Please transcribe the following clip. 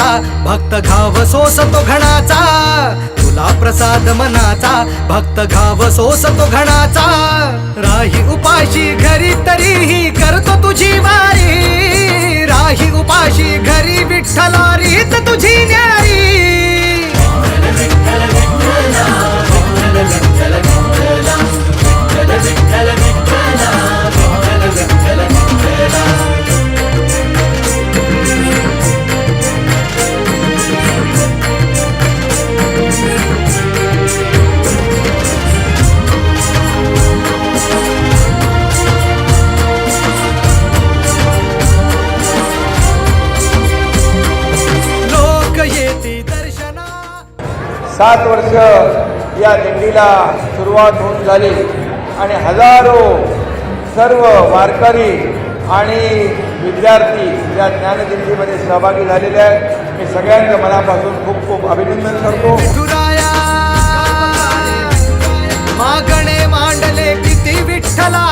मनाचा भक्त घाव सोसतो घणाचा. तुला प्रसाद मनाचा भक्त घाव सोसतो घणाचा. राही उपाशी घरी तरीही करतो तुझी वारी. राही उपाशी घरी विठ्ठला रीत तुझी न्यारी. सात वर्ष या दिंडीला सुरुवात होऊन झाली. आणि हजारो सर्व वारकरी आणि विद्यार्थी या ज्ञानदिंडीमध्ये सहभागी झालेले आहेत. मी सगळ्यांचं मनापासून खूप खूप अभिनंदन करतो. मागणे मांडले किती विठ्ठला